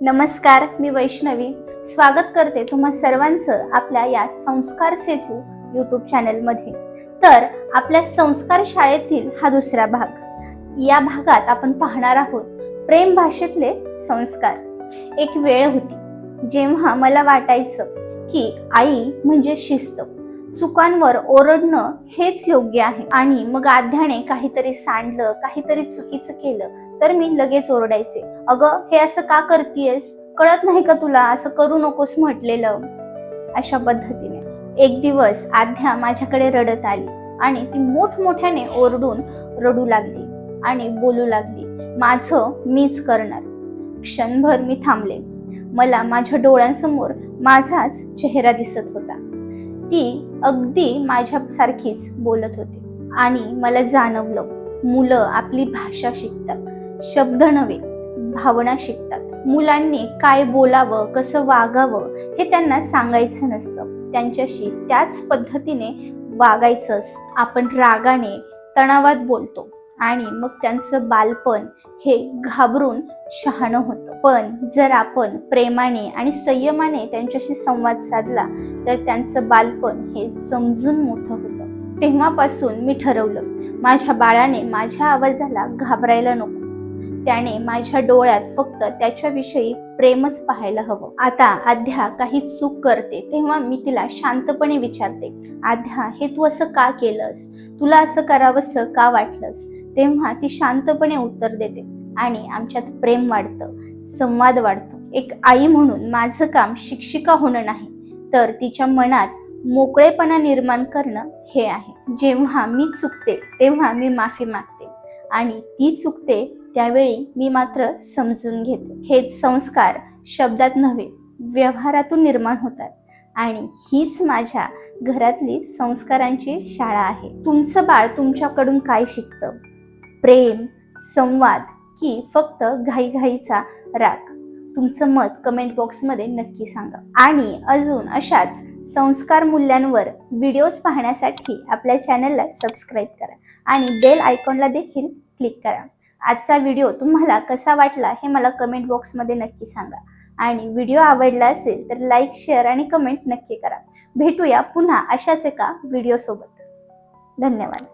नमस्कार मी वैष्णवी. स्वागत करते तुम्हा सर्वांचं आपल्या या संस्कार सेतू यूट्यूब चॅनलमध्ये तर आपल्या संस्कार शाळेतील हा दुसरा भाग. या भागात आपण पाहणार आहोत प्रेम भाषेतले संस्कार. एक वेळ होती जेव्हा मला वाटायचं की आई म्हणजे शिस्त. चुकांवर ओरडणं हेच योग्य आहे. आणि मग आध्याने काहीतरी सांडलं काहीतरी चुकीचं केलं तर मी लगेच ओरडायचे अगं हे असं का करतीयस? कळत नाही का तुला? असं करू नकोस म्हटलेलं. अशा पद्धतीने एक दिवस आध्या माझ्याकडे रडत आली आणि ती मोठमोठ्याने ओरडून रडू लागली आणि बोलू लागली माझं मीच करणार. क्षणभर मी थांबले. मला माझ्या डोळ्यांसमोर माझाच चेहरा दिसत होता. ती अगदी माझ्यासारखीच बोलत होती आणि मला जाणवलं मुलं आपली भाषा शिकतात. शब्द नव्हे भावना शिकतात. मुलांनी काय बोलावं कसं वागावं हे त्यांना सांगायचं नसतं. त्यांच्याशी त्याच पद्धतीने वागायचं असतं. आपण रागाने तणावात बोलतो आणि मग त्यांचं बालपण हे घाबरून शहाणं होतं. पण जर आपण प्रेमाने आणि संयमाने त्यांच्याशी संवाद साधला तर त्यांचं बालपण हे समजून मोठं होतं. तेव्हापासून मी ठरवलं माझ्या बाळाने माझ्या आवाजाला घाबरायला नको. त्याने माझ्या डोळ्यात फक्त त्याच्याविषयी प्रेमच पाहायला हवं. आता आध्या काही चूक करते तेव्हा मी तिला शांतपणे विचारते आध्या हे तू असं का केलंस? तुला असं करावंसं का वाटलंस? तेव्हा ती शांतपणे उत्तर देते आणि आमच्यात प्रेम वाढतं संवाद वाढतो. एक आई म्हणून माझं काम शिक्षिका होणं नाही तर तिच्या मनात मोकळेपणा निर्माण करणं हे आहे. जेव्हा मी चुकते तेव्हा मी माफी मागते आणि ती चुकते त्यावेळी मी मात्र समजून घेते. हेच संस्कार शब्दात नव्हे व्यवहारातून निर्माण होतात. आणि हीच माझ्या घरातली संस्कारांची शाळा आहे. तुमचं बाळ तुमच्याकडून काय शिकतं? प्रेम संवाद की फक्त घाईघाईचा राग? तुमचं मत कमेंट बॉक्समध्ये नक्की सांगा. आणि अजून अशाच संस्कार मूल्यांवर व्हिडिओज पाहण्यासाठी आपल्या चॅनलला सबस्क्राईब करा. आणि बेल आयकॉनला देखील क्लिक करा. आजचा व्हिडिओ तुम्हाला कसा वाटला हे मला कमेंट बॉक्समध्ये नक्की सांगा. आणि व्हिडिओ आवडला असेल तर लाईक शेअर आणि कमेंट नक्की करा. भेटूया पुन्हा अशाच एका व्हिडिओसोबत धन्यवाद.